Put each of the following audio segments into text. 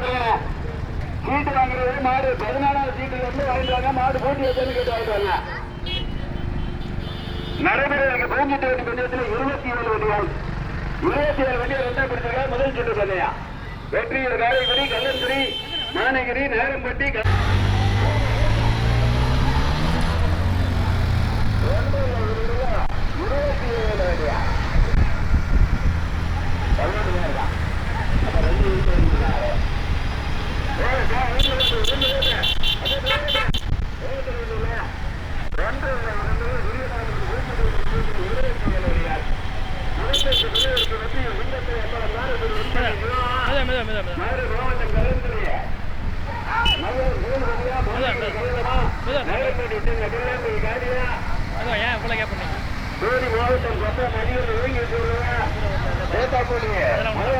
நாளைக்கு சீட்டு வாங்குறது மாடு பதினாலாவது சீட்டுல இருந்து வாங்கிடுவாங்க மாடு போட்டி வச்சு கேட்டு வாங்கிட்டு வாங்க நடைபெற பூஞ்சிட்டு வண்டி பந்தயத்தில் இருபத்தி ஏழு வண்டிகள் இருபத்தி ஏழு வண்டிகள் ரெண்டா பிடிச்சிருக்கா. முதல் சுற்று பந்தயம். வெற்றியூர் காரைக்குடி கல்லந்துரி மானகிரி நேரம்பட்டி க- இருபத்தி ஏழு வண்டியா பதினெட்டு பேர் தான் அப்ப ரெண்டு வீட்டு வண்டினாரு ஏய், சார், வீட்டுல இருந்து, வீட்டுல இருந்து. அதே வீட்டுல இருந்து. வீட்டுல இருந்து. ஒன்று இரண்டு, இருபது, இருபது, இருபத்தி ஏழு வண்டியார். இருபத்தெட்டு பிள்ளைகளுக்கு வந்து உள்ளத்தை எவ்வளவு நேரம் இது வந்து மெதுவா மெதுவா மெதுவா மெதுவா மதுரை மாவட்டம் கலந்துரிய மதுரை மூணு வழியா மாவட்டம் கலந்தமா நேரப்படி நெடுநாட்டு காடியா மெதுவா ஏன் இவ்வளோ கேப் பண்ணீங்க தேனி மாவட்டம் கொத்த நடிகர் ஒழுங்கி சொல்லுவா சேத்தாக்குடி அதெல்லாம் போட்டு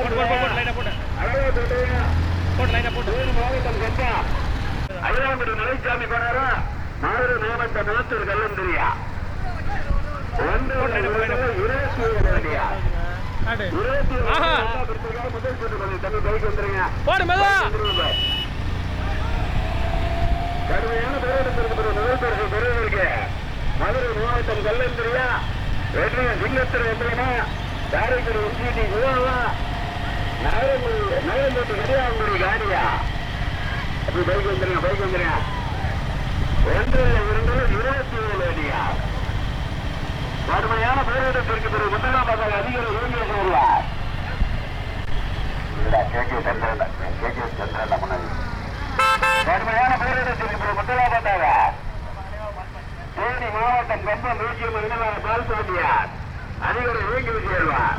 போட்டு போட்டு போட்டு லைட்டாக போட்டு அழகா போட்டு லைட்டாக போட்டு. அழகாம்படி மலைச்சாமி பண்ணாரா மதுரை மாவட்டம் நாத்தூர் கல்லந்திரியா. ஒன்று கடுமையான மதுரை மாவட்டம் கல்லந்திரியா. வெற்றியின் சிங்கத்திரை எம்பளமா காரைக்குடி உச்சிட்டி சிவாவா நகரங்குடி நகரம்பட்டி கடியாங்குடி காடியா அப்படி பைக் வந்துருங்க பைக் ஒன்று இரண்டு இருபத்தி ஏழு அடியா கடுமையான போராட்டத்திற்கு பிறகு முதலாமாக அதிகாரி ஓங்கிய சொல்வார் கேட்க சந்திரன் கேட்க சந்திரன் முன்னாடி கடுமையான போராட்டத்திற்கு பிறகு முதலாவதாக தேனி மாவட்டம் கம்பம் நூற்றியம் இனமான பால்சாமியார் அதிகாரி ஓங்கி சேர்வார்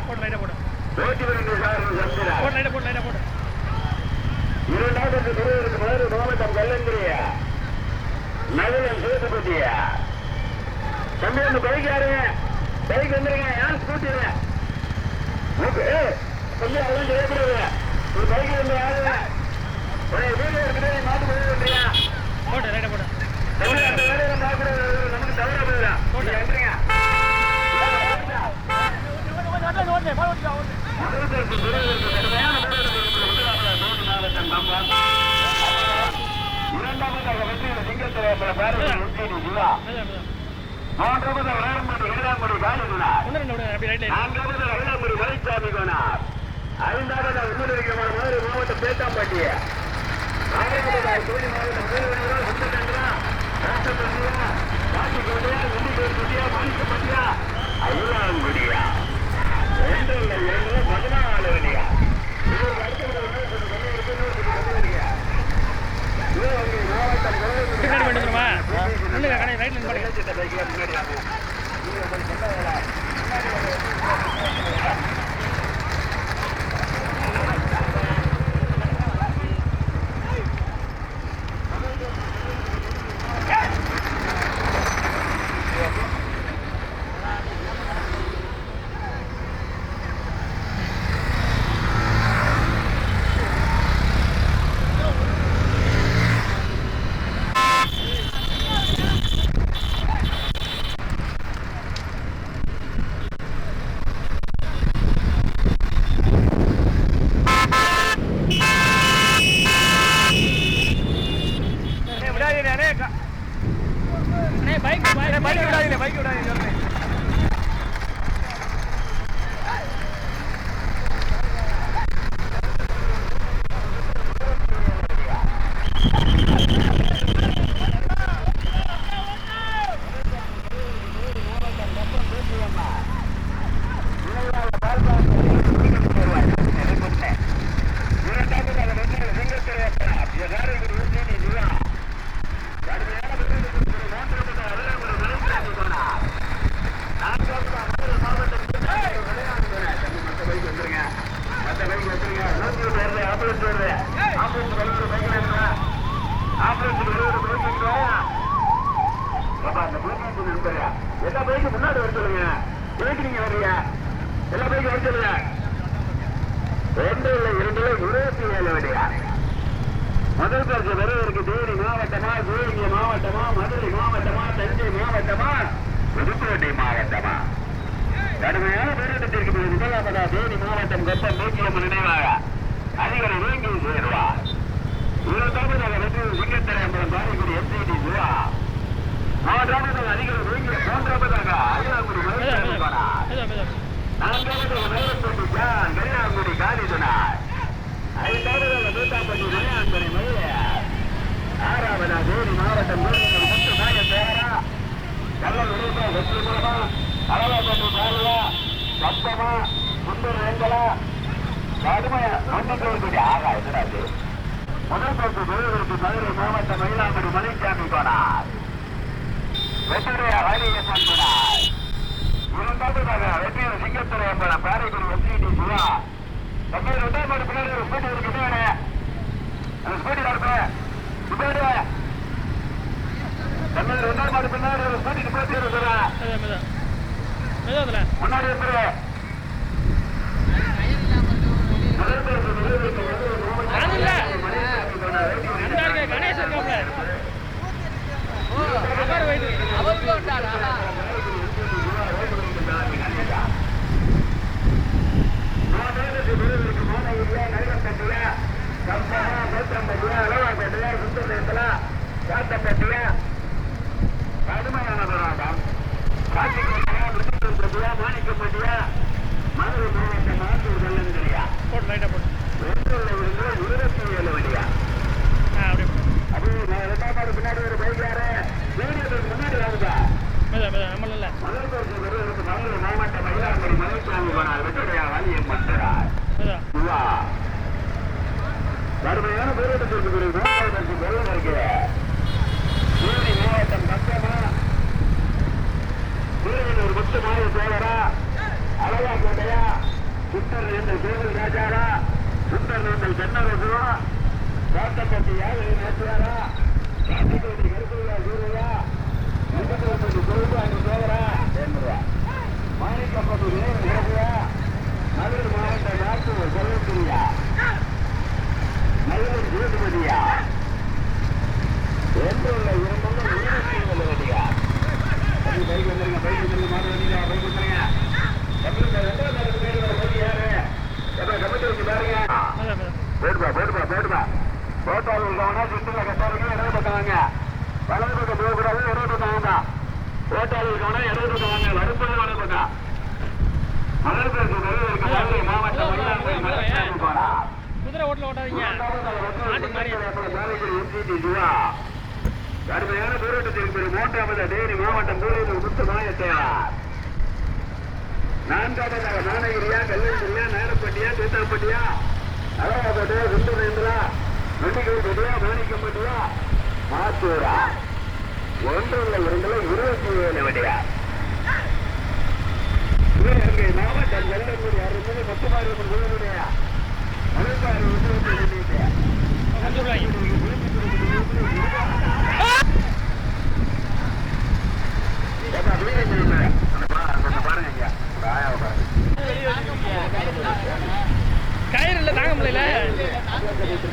இரண்டாவது பிரிவிற்கு மதுரை மாவட்டம் கல்லந்திரியா நகரம் சேதுபதியா தம்பி அந்த பைக் யாருங்க பைக் வந்துருங்க யார் ஸ்கூட்டிங்க தம்பி அதெல்லாம் செய்யக்கூடாது ஒரு பைக் வந்து யாருங்க ஒரு வீடு இருக்குது மாட்டு போய் வந்துறியா போட்டு லைட்டாக போட்டு தம்பி அந்த வேலையில பார்க்கறது நமக்கு தவறா போயிடா நீங்க வந்துருங்க முதல்வருக்கு பிரிவிற்கு கடுமையான மாவட்டம் கம்பம் இரண்டாவதாக வெற்றியில் சிங்கத்திரை பாரதிய உச்சினி சிவா மூன்றாவது வேளம்பட்டி இரண்டாம்படி காலினார் நான்காவது வேளாண்மை மலைச்சாமி கோனார் ஐந்தாவது உன்னதமான மதுரை மாவட்டம் பேட்டாம்பட்டி ஆறாவதாக கோழி மாவட்டம் திருவண்ணூரா சுத்தகந்திரா ராசப்பட்டியா காட்டிக்கோட்டையா வெள்ளிக்கோட்டியா மாணிக்கப்பட்டியா ஐயாங்குடியா பின்னாடி போயிட்டு வந்துருமா? கடை ரைட்டில் நிப்பாடுங்க இளைஞர் பைக்கில் முன்னாடி வாங்க. நீங்க கொஞ்சம் சொன்ன வேலை. அண்ணே பைக் பைக் விடாதீங்க பைக் விடாதீங்க எல்லா பைக்கு முன்னாடி வர சொல்லுங்க எதுக்கு நீங்க வர்றீங்க எல்லா ஒன்று இல்லை இரண்டு இல்லை இருபத்தி ஏழு வழியா? முதல் பரிசு பெறுவதற்கு தேனி மாவட்டமா சிவகங்கை மாவட்டமா மதுரை மாவட்டமா தஞ்சை மாவட்டமா புதுக்கோட்டை மாவட்டமா? கடுமையான போராட்டத்திற்கு பிறகு முதலாவதா தேனி மாவட்டம் கொப்பம் நூற்றியம் நினைவாக அதிகளை நீங்கி சேருவார். இருபத்தொன்பதாக வெற்றி சிங்கத்திரை அம்பலம் பாரிக்குடி எம்சிடி சிவா. மூன்றாவதாக அதிகளை நீங்கி மூன்றாவதாக அகிலாங்குடி மருத்துவ நான்காவது மயிலப்பட்டி கண்ணாங்குடி காந்திதுனார் ஐந்தாவது நூத்தாம்பட்டி மணியாங்குடி மயிலையார் ஆறாவதா தேனி மாவட்டம் முத்து நாய பேரா நல்ல விருப்பா வெற்றி மூலமா அளவாப்பட்டி பாலுவா சத்தமா முந்தூர் வெங்கலா கடுமையா மன்னிக்கோடி ஆகா எதிராது முதல் பத்து தொழில்களுக்கு மதுரை மாவட்டம் மயிலாங்குடி மலைச்சாமி போனார் வெற்றியா வழி போனார் இரண்டாவதாக வெற்றியூர் சிங்கத்துறை என்பன காரைக்குடி வெற்றி சிவா தம்பி ரெண்டாம் மாடு பின்னாடி ஒரு ஸ்பீடு இருக்கு சிவனே அந்த ஸ்பீடு நடத்துறேன் இப்படி தம்பி ரெண்டாம் மாடு கணேஷ் கடுமையான போராட்டத்திற்கு பிறகு மூவாயிரத்தி வெள்ளம் இருக்கிறார் சூரிய மூவாயிரம் பக்கமா சூரியன் ஒரு பட்சமாக சோழரா அழகா கோட்டையா சுத்தர் எங்கள் கோவில் ராஜாரா? சுத்தர் எங்கள் கண்ணரசுவா காட்டப்பட்டி யாரு நேற்றாரா காட்டிக்கோட்டி கருத்துள்ளா சூரியரா முப்பத்தி பொருள் அங்கு சோழரா என்றா மாணிக்கப்பட்டு நேரம் நேரா மதுரை மாவட்ட நாட்டு செல்லப்பிரியா ஐவர் வீடுமதியா பைக்கு வந்துருங்க பைக்கு வந்துருங்க மாடு வந்துருங்க பைக்கு வந்துருங்க தமிழ்நாடு ரெண்டாவது நாட்டுக்கு மேலே வர பைக்கு யாரு அப்புறம் கமிட்டி வச்சு பாருங்க போட்டுப்பா போட்டுப்பா போட்டுப்பா போட்டால் உள்ளவனா சுற்றுலா கட்டாருங்க இடது பக்கம் மலர் பேருக்கு குதிரை ஓட்டில் ஓட்டாதீங்க? மாட்டுக்கு மாதிரி. கடுமையான போராட்டத்தில் பெறும் மூன்றாவது தேனி மாவட்டம் மூலையில் முத்து மாயத்தையார் நான்காவதாக நானகிரியா கல்லூரியா நேரப்பட்டியா தீத்தாப்பட்டியா அலகாபட்டியா குண்டுரேந்திரா நெல்லிகள்பட்டியா மாணிக்கம்பட்டியா மாத்தூரா. ஒன்றில் இருந்துல இருபத்தி ஏழு வடியா மாவட்டம் வெள்ளங்குடி கயிறு இல்லை தாங்க முடியல முதல் பரிசு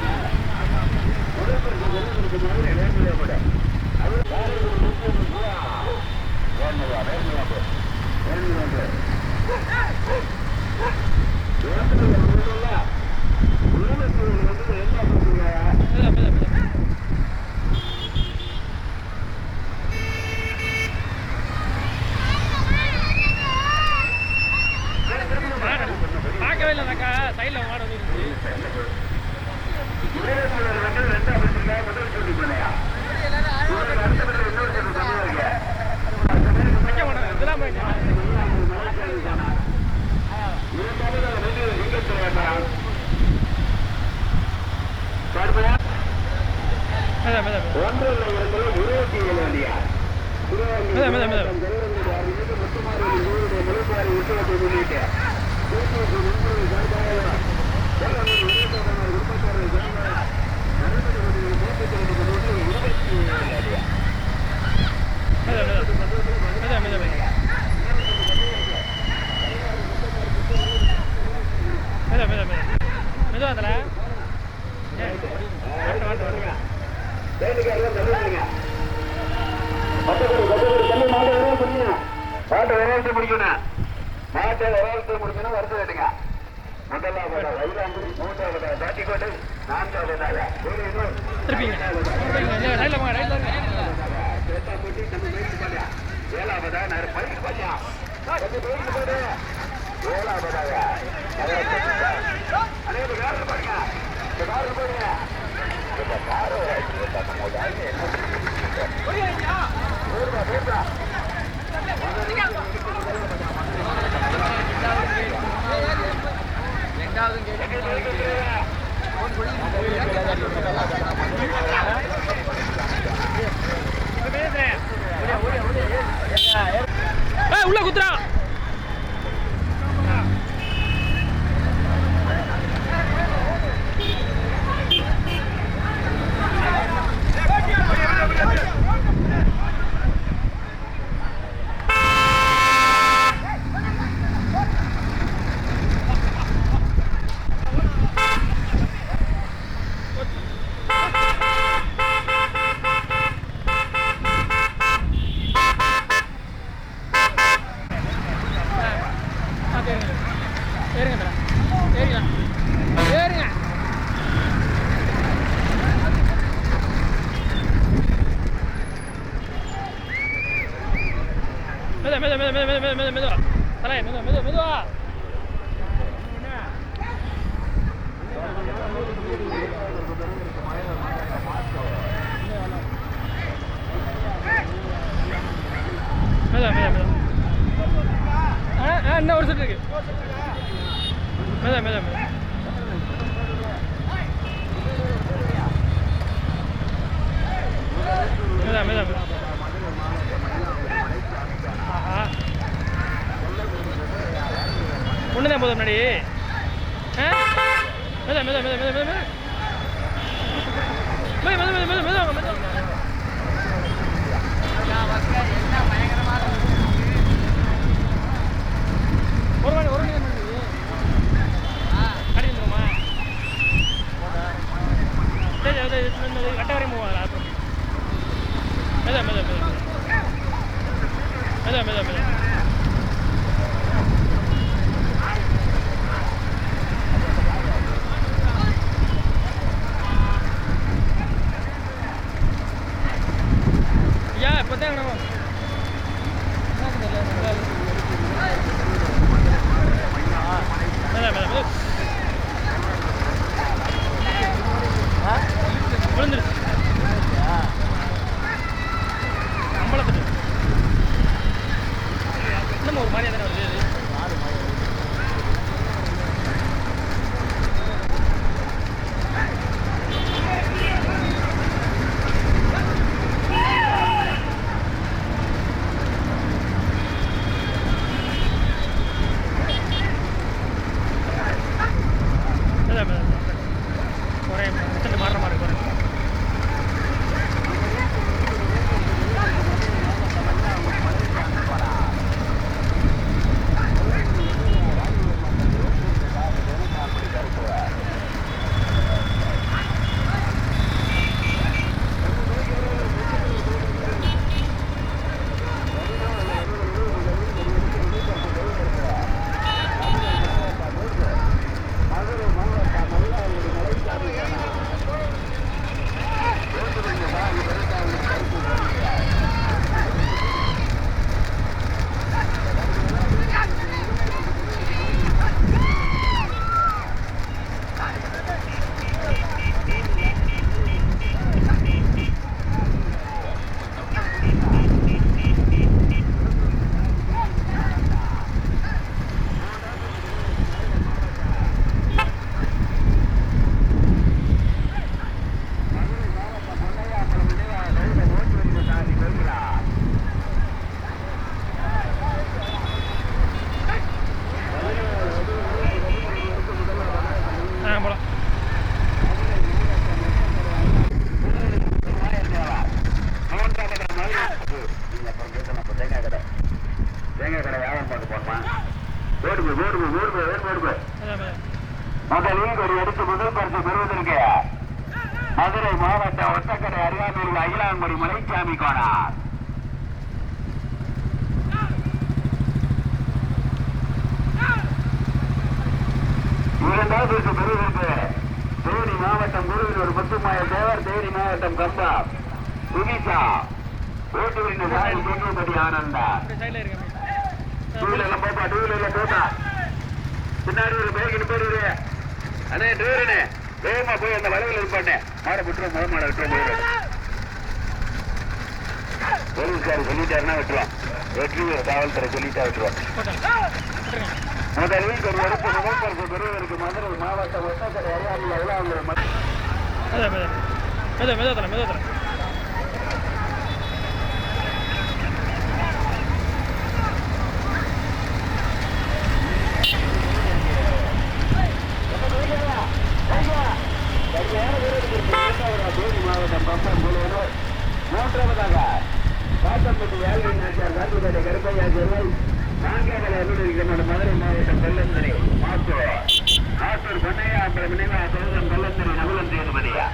உள்ள குத்துறான் என்ன ஒரு செட் இருக்கு? மேதா மேதா மேதா. ஒன்று தான் போதும் முன்னாடி. மேதா மேதா மேதா மேதா மேதா. 没得没得没得没得没得没得。சுனிதா ஓட்டுவின் சாரி செங்கோபதி ஆனந்தா அப்படியே சைடில் இருங்க டூ வீலர்ல போப்பா டூ வீலர்ல போப்பா பின்னாடி ஒரு பைக் நிப்பாடு அண்ணே டிரைவரனே வேகமா போய் அந்த வளைவில் இருப்பானே மாட விட்டுரும் முத மாட விட்டுரும் போயிடும் போலீஸ்காரர் சொல்லிட்டாருன்னா விட்டுருவான் வெற்றி காவல்துறை சொல்லிட்டா விட்டுருவான் முதலில் ஒரு வருஷம் முதல் பரிசு பெறுவதற்கு மதுரை மாவட்டம் ஒட்டக்கரை அருகாமையில் அயலாங்குளம் ம- மெதுவா மெதுவா மெதுவா மூன்றாவதாக காத்தம்பட்டி வேல்வி நாச்சியார் காந்திபேட்டை கருப்பையா ஜெல்லை நான்காவது அலுவலக மதுரை மாவட்டம் கொல்லந்தரை மாத்தூர் மாத்தூர் பொன்னையா அப்புறம் நினைவா சோதன் கொல்லந்தரை நகுலன் சேதுபதியா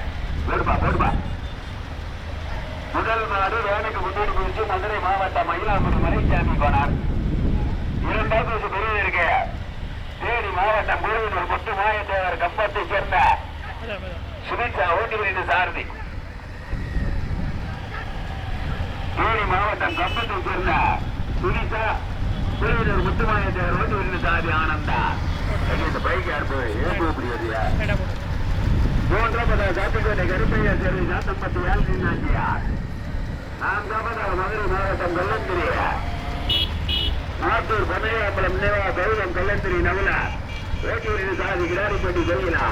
போடுப்பா போடுப்பா முதல் மாடு வேலைக்கு முன்னோடி குறித்து மதுரை மாவட்டம் மயிலாப்பூர் மலைச்சாமி போனார் இரண்டாவது பெரிய இருக்கு தேனி மாவட்டம் முழுவதும் முத்து மாயத்தேவர் கம்பத்தை சேர்ந்த மெதுவா மெதுவா சுமித்ரா ஓட்டுகளின் சாரதி. தேனி மாவட்டம் கம்பத்தை சேர்ந்த சுனிதா திருவள்ளூர் முத்துமாய தேவர் ஓட்டுகளின் சாரதி ஆனந்தா. இந்த பைக் யார் ஏன் போக முடியாதுயா ரைட்டாக மூன்றாவது காப்பிக்கோட்டை கருப்பையா சேர்ந்து சாத்தம்பட்டி வேல்வி நாச்சியார் நான்காவதாக மதுரை மாவட்டம் கொல்லந்திரி. மாத்தூர் பனையாம்பலம் நினைவா கௌதம் கொல்லந்திரி நவலா வேட்டூரின் சாதி கிடாரிப்பட்டி கோயிலா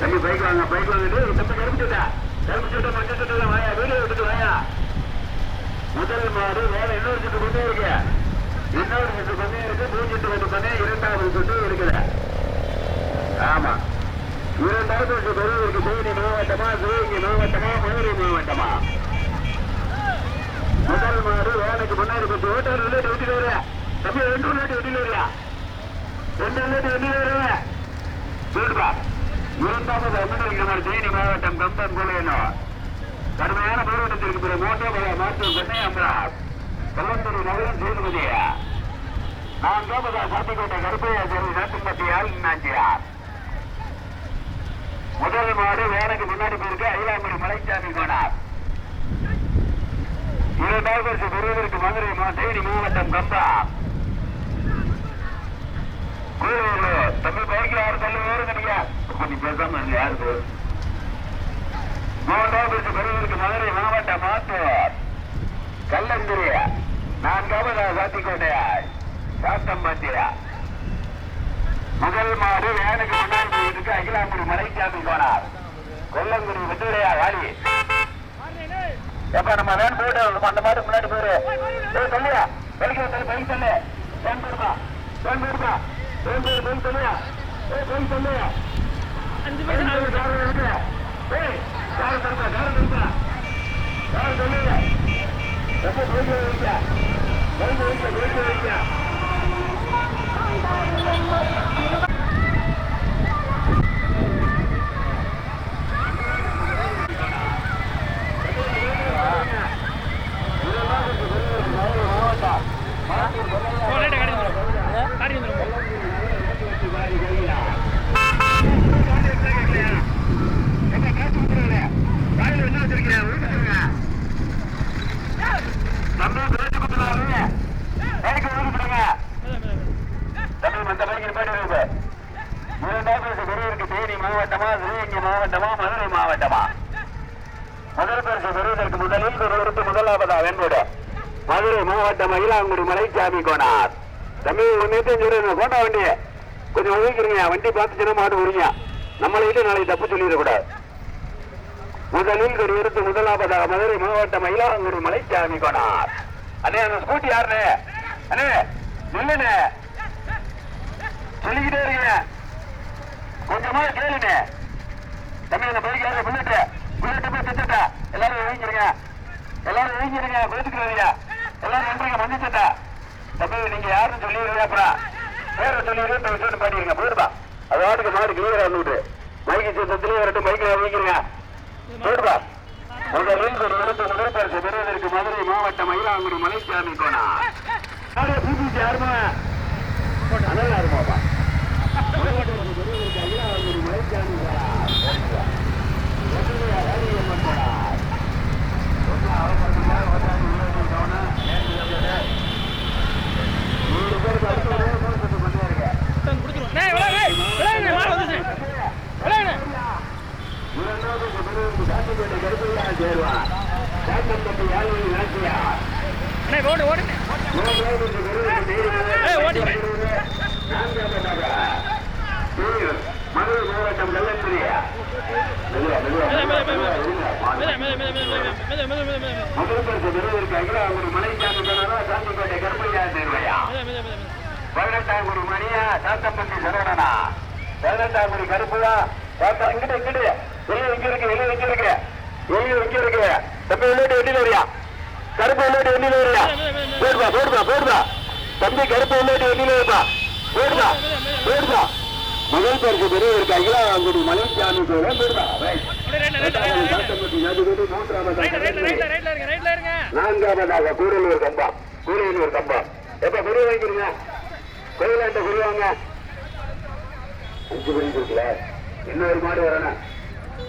தம்பி பைக் வாங்க பைக் வாங்கிட்டு தம்பி கருப்பு சுட்டா கருப்பு சுட்ட மஞ்சள் சுட்டா வாயா வீடியோ எடுத்துட்டு வாயா. முதல் மாடு வேற இன்னொரு சுட்டு கொண்டே இருக்கு. இன்னொரு சுட்டு கொண்டே இருக்கு மூஞ்சிட்டு கொண்டு பண்ணே இரண்டாவது சுட்டு இருக்குது ஆமா. இரண்டாவது சுட்டு இருக்கு தேனி மாவட்டமா சிவகங்கை மாவட்டமா மதுரை மாவட்டமா. முதல் மாடு வேலைக்கு முன்னாடி கொஞ்சம் ஓட்டாரு விளையாட்டு வெட்டிட்டு வருவா. தம்பி ரெண்டு விளையாட்டு வெட்டிட்டு வருவா. ரெண்டு விளையாட்டு வெட்டிட்டு வருவ. சொல்லுப்பா இரண்டாவது தேனி மாவட்டம் கம்பன் போலேனும் கடுமையான போராட்டத்திற்கு பிறகு மூன்றாவது மாற்றம் சென்னை அமரா கல்லந்தூர் நகரம் சேதுபதியா நான்காவது சாத்திக்கோட்டை கருப்பையா சேர்ந்து சாத்தும்பட்டியால் முதல் மாடு வேலைக்கு முன்னாடி போயிருக்கு அயிலாங்குடி மலைச்சாமி போனார். இரண்டாவது வருஷ பெறுவதற்கு மதுரை தேனி மாவட்டம் கம்பா கூடலூர் தமிழ் பைக்கில் யாரு தள்ளி வேறுங்க பண்ணி பேசாம அங்க யாருக்கு மூன்றாவது வருஷ பெறுவதற்கு மதுரை மாவட்ட மாத்தூர். கல்லந்திரி நான்காவது சாத்திக்கோட்டையா சாத்தம்பட்டியா முதல் மாடு வேனுக்கு முன்னாடி போயிட்டு அகிலாங்குடி மலைச்சாமி போனார். கொல்லங்குடி வெட்டுடையா வாடி எப்ப நம்ம வேன் போயிட்டு அந்த மாதிரி முன்னாடி போயிரு. சொல்லியா வெளிக்கு வந்து பைக் சொல்லு வேன் போயிருப்பா வேன் போயிருப்பா வேன் போயிரு பைக் சொல்லியா ஏய் பைக் அஞ்சு பைசா நாலு பைசா காரம் இருக்கு ஏய் காரம் தருப்பா காரம் தருப்பா காரம் சொல்லுங்க எப்ப பைக் வைக்க பைக் வைக்க பைக் வைக்க ஓ ரைட்டாக காடி வந்துடும் காடி வந்துடும் மெதுவா மெதுவா மாவட்டமா சிவகங்கை மாவட்டமா மதுரை மாவட்டமா முதல் பரிசு பெறுவதற்கு முதலில் பெறுவதற்கு முதலாவதா வெண்போடு மதுரை மாவட்டம் மயிலாங்குடி மலைச்சாமி கோனார். தம்பி ஒன்னேத்தையும் சொல்லுங்க கோட்டா வண்டியை. கொஞ்சம் ஒதுக்கிறீங்க வண்டி பார்த்து சின்ன மாட்டு வரீங்க நம்மளை விட்டு நாளைக்கு தப்பு சொல்லிடக்கூடாது. முதலில் ஒரு பெறுவதற்கு முதலாவதாக மதுரை மாவட்டம் மயிலாங்குடி மலைச்சாமி கோனார். அண்ணே அந்த ஸ்கூட்டி யாருண்ணே? அண்ணே நில்லுண்ணே. சொல்லிக்கிட்டே இருக்கீங்க கொஞ்சமா கேளுண்ணே. தம்பி அந்த பைக் யாரு புல்லட்டு. புல்லட்டு போய் திட்டா எல்லாரும் எழுதிக்கிறீங்க எல்லாரும் எழுதிக்கிறீங்க பேசிக்கிறீங்க எல்லாம் நன்றிங்க மன்னிச்சுட்டா தம்பி நீங்க யாருன்னு சொல்லிடுங்க அப்புறம். பேரை சொல்லிடுங்க இப்ப விட்டு பாடிடுங்க போயிடுப்பா அது வாட்டுக்கு மாடு கிளியரா வந்துட்டு. மைக்கு சித்தத்திலேயே வரட்டும் பைக்கில் எழுதிக்கிறீங்க போயிடுப்பா உங்க ரீல்ஸ் ஒரு இடத்து முதல் பரிசு பெறுவதற்கு மதுரை மாவட்டம் மயிலாங்குடி மலைச்சாமி கோணா. கருப்பையா சேருவா சேட்டம்பட்டி யாழ்வழி இலக்கியா ஓடு ஓடு ஓடு மதுரை மாவட்டம் கள்ளத்திரியா முதல்வருக்கு விருதுக்கு அகிலாங்குரு மலைச்சாமி சாமிக்கோட்டை கருப்பையா சேருவையா பதினெட்டாங்குரு மணியா சாத்தம்பட்டி சரவணனா. பதினெட்டாங்குடி கருப்புதா இங்கிட்டு இங்கிட்டு. வெளியே இங்க இருக்கு வெளியே இங்க இருக்கு. வெளியே வைக்க இருக்கு தம்பி உள்ளிட்டு வெளியில வரியா? கருப்பு உள்ளிட்டு வெளியில வரியா? போடுதா போடுதா தம்பி கருப்பு உள்ளிட்டு வெளியில வருதா போடுதா போடுதா முதல் பரிசு பெரியவருக்கு அகிலா வாங்குடி மலைசாமி போல போடுதா நான்காவதாக கூடலூர் கம்பா. கூடலூர் கம்பா. எப்ப பெரிய வாங்கிக்கிறீங்க கோயிலாண்ட குறிவாங்க அஞ்சு மணி இன்னொரு மாடு வரணும்.